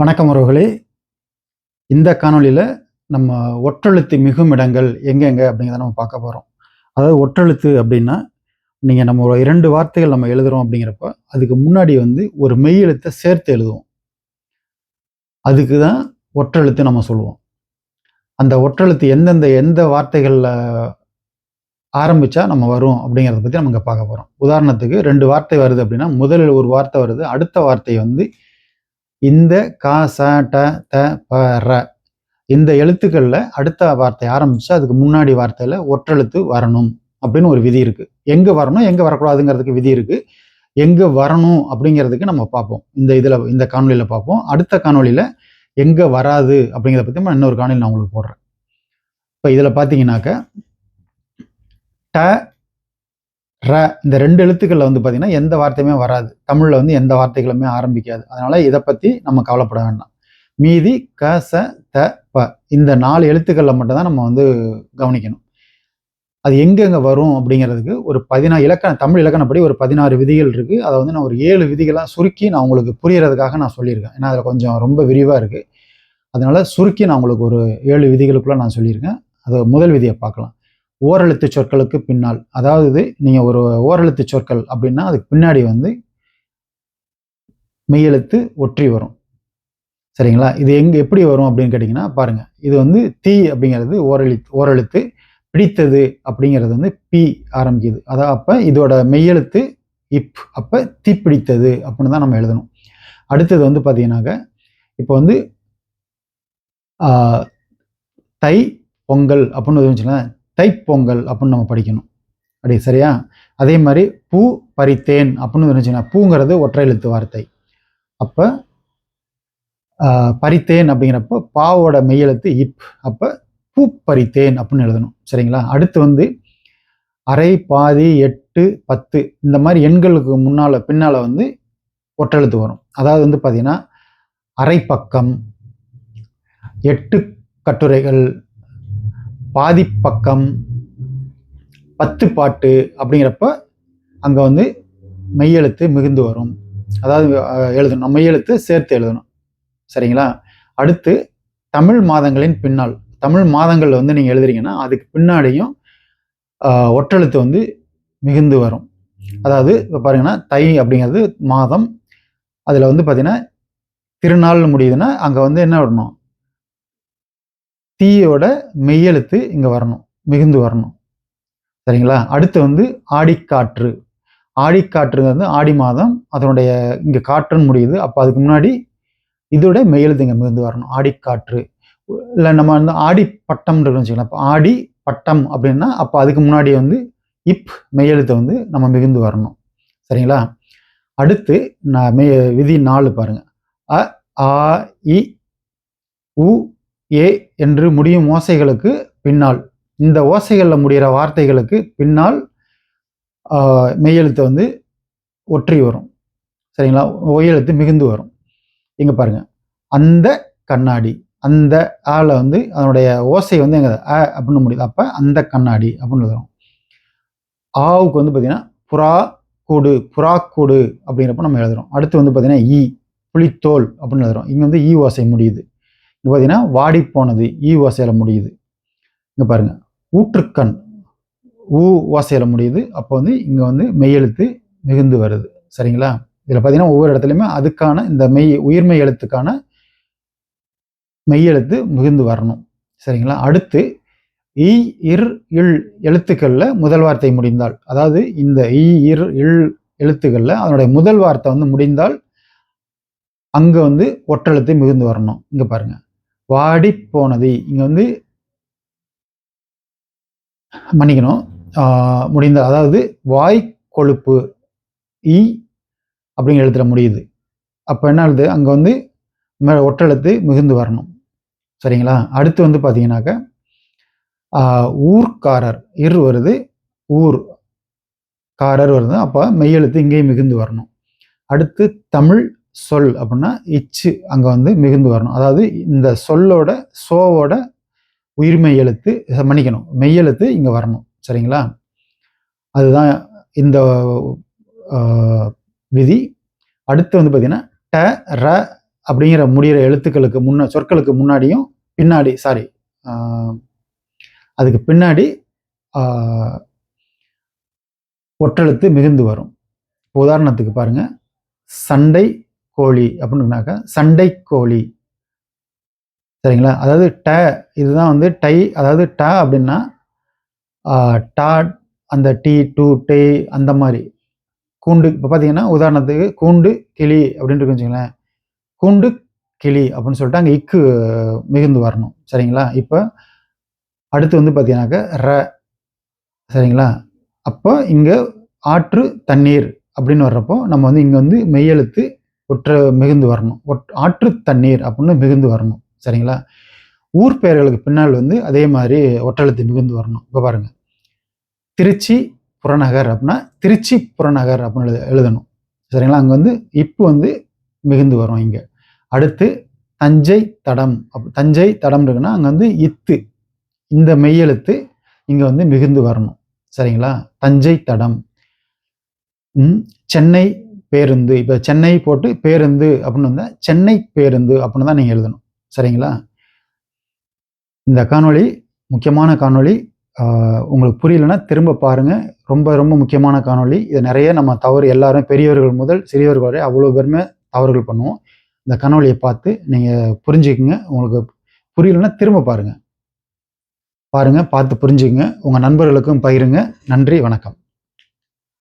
வணக்கம் உறவுகளே. இந்த காணொளியில் நம்ம ஒற்றெழுத்து மிகும் இடங்கள் எங்கெங்க அப்படிங்கிறத நம்ம பார்க்க போகிறோம் அதாவது ஒற்றெழுத்து அப்படின்னா நீங்கள் நம்ம இரண்டு வார்த்தைகள் நம்ம எழுதுகிறோம் அப்படிங்கிறப்ப அதுக்கு முன்னாடி வந்து ஒரு மெய் எழுத்தை சேர்த்து எழுதுவோம். அதுக்கு தான் ஒற்றெழுத்து நம்ம சொல்லுவோம் அந்த ஒற்றெழுத்து எந்தெந்த எந்த வார்த்தைகளில் ஆரம்பித்தா நம்ம வரும் அப்படிங்கிறத பற்றி நம்ம இங்கே பார்க்க போகிறோம் உதாரணத்துக்கு ரெண்டு வார்த்தை வருது அப்படின்னா முதலில் ஒரு வார்த்தை வருது அடுத்த வார்த்தை வந்து இந்த கா ச ட த ப ர. இந்த எழுத்துக்களில் அடுத்த வார்த்தை ஆரம்பிச்சா அதுக்கு முன்னாடி வார்த்தையில் ஒற்றெழுத்து வரணும் அப்படின்னு ஒரு விதி இருக்குது எங்கே வரணும் எங்கே வரக்கூடாதுங்கிறதுக்கு விதி இருக்குது எங்கே வரணும் அப்படிங்கிறதுக்கு நம்ம பார்ப்போம். இந்த இதில் இந்த காணொலியில் பார்ப்போம். அடுத்த காணொலியில் எங்கே வராது அப்படிங்கிறத பற்றி நான் இன்னொரு காணொலி நான் உங்களுக்கு போடுறேன். இப்போ இதில் பார்த்தீங்கன்னாக்க ட ர இந்த ரெண்டு எழுத்துக்களில் வந்து பார்த்தீங்கன்னா எந்த வார்த்தையுமே வராது. தமிழில் வந்து எந்த வார்த்தைகளுமே ஆரம்பிக்காது. அதனால் இதை பற்றி நம்ம கவலைப்பட வேண்டாம். மீதி க ச த ப இந்த நாலு எழுத்துக்களில் மட்டும்தான் நம்ம வந்து கவனிக்கணும். அது எங்கெங்கே வரும் அப்படிங்கிறதுக்கு ஒரு பதினாறு இலக்கண தமிழ் இலக்கணப்படி ஒரு பதினாறு விதிகள் இருக்குது அதை வந்து நான் ஒரு ஏழு விதிகளாக சுருக்கி நான் உங்களுக்கு புரியறதுக்காக நான் சொல்லியிருக்கேன். ஏன்னா அதில் கொஞ்சம் ரொம்ப விரிவாக இருக்குது அதனால் சுருக்கி நான் உங்களுக்கு ஒரு ஏழு விதிகளுக்குள்ள நான் சொல்லியிருக்கேன். அது முதல் விதியை பார்க்கலாம். ஓரெழுத்து சொற்களுக்கு பின்னால். அதாவது நீங்கள் ஒரு ஓரெழுத்து சொற்கள் அப்படின்னா அதுக்கு பின்னாடி வந்து மெய்யெழுத்து ஒற்றி வரும். சரிங்களா? இது எங்கே எப்படி வரும் அப்படின்னு கேட்டிங்கன்னா பாருங்கள் இது வந்து தீ அப்படிங்கிறது ஓரெழுத்து ஓரெழுத்து பிடித்தது அப்படிங்கிறது வந்து பி ஆரம்பிக்குது. அதான் அப்போ இதோட மெய்யெழுத்து இப் அப்போ தீ பிடித்தது அப்படின்னு தான் நம்ம எழுதணும். அடுத்தது வந்து பார்த்தீங்கன்னாக்க இப்போ வந்து தை பொங்கல் அப்படின்னு வந்துச்சுன்னா தைப்பொங்கல் அப்படின்னு நம்ம படிக்கணும். அப்படி சரியா? அதே மாதிரி பூ பறித்தேன் அப்படின்னு இருந்துச்சுன்னா பூங்கிறது ஒற்றை எழுத்து வார்த்தை. அப்போ பறித்தேன் அப்படிங்கிறப்போ பாவோட மெய்யெழுத்து இப். அப்போ பூ பறித்தேன் அப்படின்னு எழுதணும். சரிங்களா? அடுத்து வந்து அரை பாதி எட்டு பத்து இந்த மாதிரி எண்களுக்கு முன்னால் பின்னால் வந்து ஒற்றெழுத்து வரும். அதாவது வந்து பார்த்திங்கன்னா அரை பக்கம் எட்டு கட்டுரைகள் பாதிப்பக்கம் பத்து பாட்டு அப்படிங்கிறப்ப அங்கே வந்து மெய்யெழுத்து மிகுந்து வரும். அதாவது எழுதணும். மெய்யெழுத்து சேர்த்து எழுதணும். சரிங்களா? அடுத்து தமிழ் மாதங்களின் பின்னால். தமிழ் மாதங்கள் வந்து நீங்கள் எழுதுறீங்கன்னா அதுக்கு பின்னாடியும் ஒற்றெழுத்து வந்து மிகுந்து வரும். அதாவது இப்போ பாருங்கன்னா தை அப்படிங்கிறது மாதம். அதில் வந்து பார்த்திங்கன்னா திருநாள் முடியுதுன்னா அங்கே வந்து என்ன வரணும்? தீயோட மெய்யெழுத்து இங்கே வரணும் மிகுந்து வரணும். சரிங்களா? அடுத்து வந்து ஆடிக்காற்று. ஆடிக்காற்றுங்கிறது வந்து ஆடி மாதம் அதனுடைய இங்கே காற்றுன்னு முடியுது. அப்போ அதுக்கு முன்னாடி இதோட மெய்யெழுத்து இங்கே மிகுந்து வரணும் ஆடிக்காற்று. இல்லை நம்ம வந்து ஆடி பட்டம்ன்றது வச்சுக்கலாம் இப்போ ஆடி பட்டம் அப்படின்னா அப்போ அதுக்கு முன்னாடி வந்து இப் மெய்யெழுத்தை வந்து நம்ம மிகுந்து வரணும். சரிங்களா? அடுத்து நான் மெய் விதி நாலு பாருங்க. அ ஆ இ உ ஏ என்று முடியும் ஓசைகளுக்கு பின்னால். இந்த ஓசைகளில் முடிகிற வார்த்தைகளுக்கு பின்னால் மெய்யெழுத்து வந்து ஒற்றி வரும். சரிங்களா? ஒய்யெழுத்து மிகுந்து வரும். இங்கே பாருங்கள் அந்த கண்ணாடி அந்த ஆல வந்து அதனுடைய ஓசை வந்து எங்கே அ அப்படின்னு முடியுது. அப்போ அந்த கண்ணாடி அப்படின்னு எழுதுறோம். ஆவுக்கு வந்து பார்த்தீங்கன்னா புறா கூடு புறா கூடு அப்படிங்கிறப்ப நம்ம எழுதுகிறோம் அடுத்து வந்து பார்த்திங்கன்னா ஈ புளித்தோல் அப்படின்னு எழுதுறோம். இங்கே வந்து ஈ ஓசை முடியுது. இங்கே பார்த்தீங்கன்னா வாடி போனது ஈ ஓசையில் முடியுது. இங்கே பாருங்க ஊற்றுக்கண் ஊ ஓசையில் முடியுது. அப்போ வந்து இங்கே வந்து மெய்யெழுத்து மிகுந்து வருது. சரிங்களா? இதில் பார்த்தீங்கன்னா ஒவ்வொரு இடத்துலையுமே அதுக்கான இந்த மெய் உயிர்மெய் எழுத்துக்கான மெய்யெழுத்து மிகுந்து வரணும். சரிங்களா? அடுத்து இ இர் இல் எழுத்துக்களில் முதல் வார்த்தை முடிந்தால் அதாவது இந்த இ இர் இல் எழுத்துக்களில் அதனுடைய முதல் வார்த்தை வந்து முடிந்தால் அங்கே வந்து ஒற்றெழுத்து மிகுந்து வரணும். இங்கே பாருங்கள் வாடி போனது இங்கே வந்து மன்னிக்கணும். முடிந்த அதாவது வாய் கொழுப்பு இ அப்படிங்கிற எழுத்துல முடியுது. அப்போ என்ன எழுது அங்கே வந்து ஒற்றெழுத்து மிகுந்து வரணும். சரிங்களா? அடுத்து வந்து பார்த்தீங்கன்னாக்க ஊர்க்காரர். இர் வருது ஊர். காரர் வருது. அப்போ மெய்யெழுத்து இங்கேயும் மிகுந்து வரணும். அடுத்து தமிழ் சொல் அப்படின்னா இச்சு அங்கே வந்து மிகுந்து வரணும். அதாவது இந்த சொல்லோட சோவோட உயிர்மெய் எழுத்து மன்னிக்கணும். மெய்யெழுத்து இங்கே வரணும். சரிங்களா? அதுதான் இந்த விதி. அடுத்து வந்து பார்த்தீங்கன்னா ட ர அப்படிங்கிற முடிகிற எழுத்துக்களுக்கு முன்ன சொற்களுக்கு முன்னாடியும் பின்னாடி சாரி அதுக்கு பின்னாடி ஒற்றெழுத்து மிகுந்து வரும். உதாரணத்துக்கு பாருங்கள் சண்டை கோழி அப்படின்னாக்கா சண்டை கோழி. சரிங்களா? அதாவது ட இதுதான் வந்து டை அதாவது ட அப்படின்னா டா அந்த டி டூ டே அந்த மாதிரி. கூண்டு இப்போ பார்த்தீங்கன்னா உதாரணத்துக்கு கூண்டு கிளி அப்படின்னு வச்சுங்களேன் கூண்டு கிளி அப்படின்னு சொல்லிட்டு அங்கே இக்கு மிகுந்து வரணும். சரிங்களா? இப்போ அடுத்து வந்து பார்த்தீங்கன்னாக்கா ர. சரிங்களா? அப்போ இங்கே ஆற்று தண்ணீர் அப்படின்னு வர்றப்போ நம்ம வந்து இங்கே வந்து மெய்யெழுத்து ஒற்று மிகுந்து வரணும். ஒட் ஆற்று தண்ணீர் அப்படின்னு மிகுந்து வரணும். சரிங்களா? ஊர் பெயர்களுக்கு பின்னால் வந்து அதே மாதிரி ஒற்றெழுத்து மிகுந்து வரணும். இப்போ பாருங்கள் திருச்சி புறநகர் அப்படின்னா திருச்சி புறநகர் அப்படின்னு எழுத எழுதணும். சரிங்களா? அங்கே வந்து இப்பு வந்து மிகுந்து வரும் இங்கே. அடுத்து தஞ்சை தடம். அப் தஞ்சை தடம் இருக்குன்னா அங்கே வந்து இத்து. இந்த மெய்யெழுத்து இங்கே வந்து மிகுந்து வரணும். சரிங்களா? தஞ்சை தடம். சென்னை பேருந்து இப்போ சென்னை போட்டு பேருந்து அப்படின்னு வந்தால் சென்னை பேருந்து அப்படின்னு தான் நீங்கள் எழுதணும். சரிங்களா? இந்த காணொளி முக்கியமான காணொளி உங்களுக்கு புரியலன்னா திரும்ப பாருங்கள் ரொம்ப ரொம்ப முக்கியமான காணொளி. இது நிறைய நம்ம தவறு எல்லாரும் பெரியவர்கள் முதல் சிறியவர்கள் வரை அவ்வளோ பேருமே தவறுகள் பண்ணுவோம். இந்த காணொளியை பார்த்து நீங்கள் புரிஞ்சுக்குங்க. உங்களுக்கு புரியலன்னா திரும்ப பாருங்கள் பாருங்கள் பார்த்து புரிஞ்சுக்குங்க. உங்கள் நண்பர்களுக்கும் பகிருங்க. நன்றி வணக்கம்.